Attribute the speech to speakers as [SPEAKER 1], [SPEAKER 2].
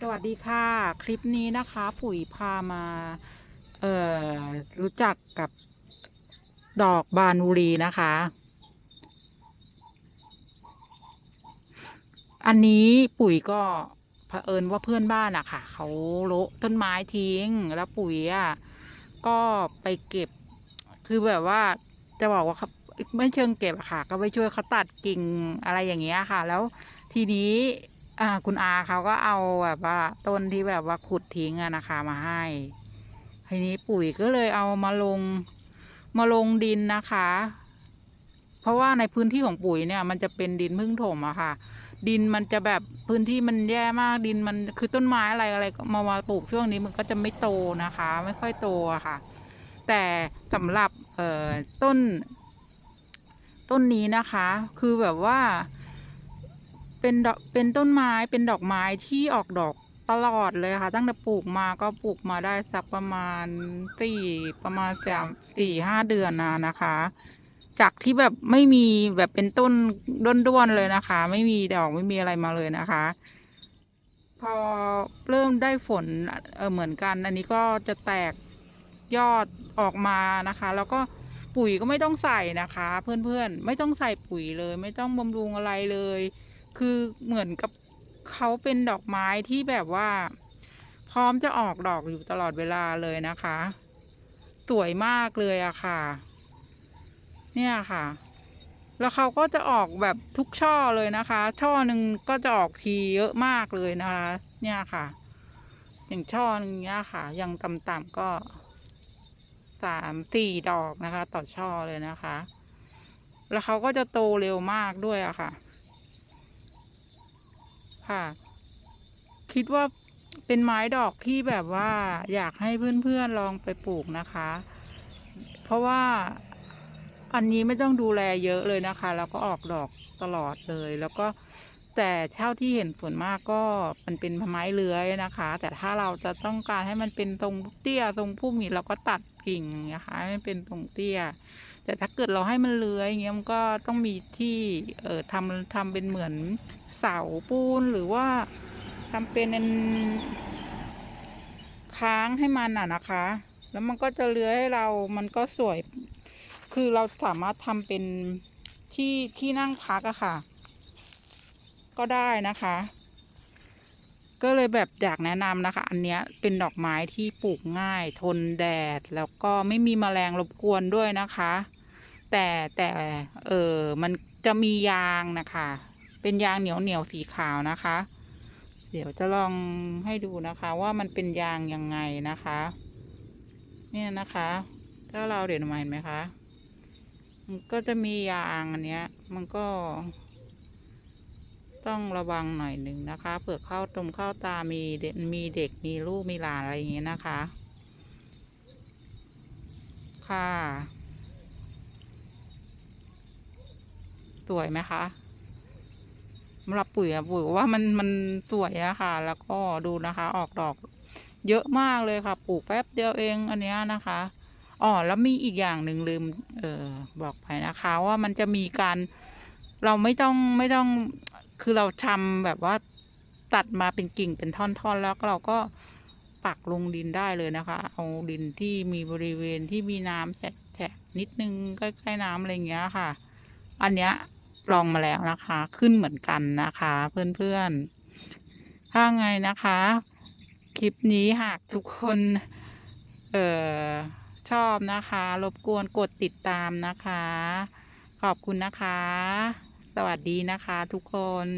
[SPEAKER 1] สวัสดีค่ะ คลิปนี้นะคะ ปุ๋ยพามาเอ่อรู้จักกับดอกบานบุรีนะคะ อันนี้ปุ๋ยก็เผอิญว่าเพื่อนบ้านอะค่ะเขาโละต้นไม้ทิ้งแล้วปุ๋ยอะก็ไปเก็บ คือแบบว่าจะบอกว่าเขาไม่เชิงเก็บอะค่ะ ก็ไปช่วยเขาตัดกิ่งอะไรอย่างเงี้ยค่ะ แล้วทีนี้ อ่าคุณอาเขาก็เอาแบบว่าต้นที่แบบว่าขุดทิ้งอะนะคะมาให้ทีนี้ปุ๋ยก็เลยเอามาลงมาลงดินนะคะ เพราะว่าในพื้นที่ของปุ๋ยเนี่ย มันจะเป็นดินพึ่งถมอะค่ะ ดินมันจะแบบพื้นที่มันแย่มากดินมันคือต้นไม้อะไรอะไรมามาปลูกช่วงนี้มันก็จะไม่โตนะคะ ไม่ค่อยโตอะค่ะ แต่สำหรับเอ่อต้น ต้นนี้นะคะ คือแบบว่า เป็นดอกเป็นต้นไม้เป็นดอกไม้ที่ออกดอกตลอดเลยค่ะ ตั้งแต่ปลูกมาก็ปลูกมาได้สักประมาณสี่ประมาณสามสี่ห้าเดือนนะนะคะ จากที่แบบไม่มีแบบเป็นต้นด้วนๆเลยนะคะ ไม่มีดอกไม่มีอะไรมาเลยนะคะ พอเริ่มได้ฝนเออเหมือนกัน อันนี้ก็จะแตกยอดออกมานะคะ แล้วก็ปุ๋ยก็ไม่ต้องใส่นะคะ เพื่อนๆไม่ต้องใส่ปุ๋ยเลย ไม่ต้องบำรุงอะไรเลย คือเหมือนกับเขาเป็นดอกไม้ที่แบบว่า พร้อมจะออกดอกอยู่ตลอดเวลาเลยนะคะ สวยมากเลยอะค่ะ เนี่ยค่ะ แล้วเขาก็จะออกแบบทุกช่อเลยนะคะ ช่อหนึ่งก็จะออกทีเยอะมากเลยนะคะ เนี่ยค่ะ อย่างช่อนึงเนี้ยค่ะ ยังต่ำๆก็สามสี่ดอกนะคะ ต่อช่อเลยนะคะ แล้วเขาก็จะโตเร็วมากด้วยอะค่ะ ค่ะ คิดว่าเป็นไม้ดอกที่แบบว่าอยากให้เพื่อนๆลองไปปลูกนะคะ เพราะว่าอันนี้ไม่ต้องดูแลเยอะเลยนะคะ แล้วก็ออกดอกตลอดเลย แล้วก็แต่เท่าที่เห็นส่วนมากก็มันเป็นไม้เลื้อยนะคะ แต่ถ้าเราจะต้องการให้มันเป็นตรงเตี้ยตรงพุ่มนี้เราก็ตัดกิ่งนะคะให้มันเป็นตรงเตี้ย แต่ถ้าเกิดเราให้มันเลื้อยอย่างเงี้ยมันก็ต้องมีที่เอ่อทำทำเป็นเหมือนเสาปูนหรือว่าทำเป็นค้างให้มันอะนะคะ แล้วมันก็จะเลื้อยให้เรา มันก็สวย คือเราสามารถทำเป็นที่ที่นั่งพักอะค่ะ ก็ได้นะคะ ก็เลยแบบอยากแนะนำนะคะ อันเนี้ยเป็นดอกไม้ที่ปลูกง่าย ทนแดด แล้วก็ไม่มีแมลงรบกวนด้วยนะคะ แต่แต่เออมันจะมียางนะคะ เป็นยางเหนียวเหนียวสีขาวนะคะ เดี๋ยวจะลองให้ดูนะคะ ว่ามันเป็นยางยังไงนะคะ เนี่ยนะคะถ้าเราเดี๋ยวมาเห็นไหมคะมันก็จะมียางอันเนี้ย มันก็ ต้องระวังหน่อยหนึ่งนะคะเผื่อเข้าตรงเข้าตามีเด็กมีเด็กมีลูกมีหลานอะไรอย่างเงี้ยนะคะ ค่ะ สวยไหมคะสำหรับปุ๋ยอะปุ๋ยว่ามันมันสวยอะค่ะ แล้วก็ดูนะคะ ออกดอก เยอะมากเลยค่ะ ปลูกแป๊บเดียวเองอันเนี้ยนะคะอ๋อแล้วมีอีกอย่างหนึ่งลืม เออบอกไปนะคะ ว่ามันจะมีการเราไม่ต้องไม่ต้องคือเราทำแบบว่าตัดมาเป็นกิ่งเป็นท่อนๆ แล้วก็เราก็ปักลงดินได้เลยนะคะ เอาดินที่มีบริเวณที่มีน้ำแฉะนิดนึงใกล้ๆน้ำอะไรเงี้ยค่ะ อันเนี้ย ลองมาแล้วนะคะ ขึ้นเหมือนกันนะคะ เพื่อนๆ ถ้าไงนะคะ คลิปนี้หากทุกคน เอ่อ ชอบนะคะ รบกวนกดติดตามนะคะ ขอบคุณนะคะ สวัสดีนะคะทุกคน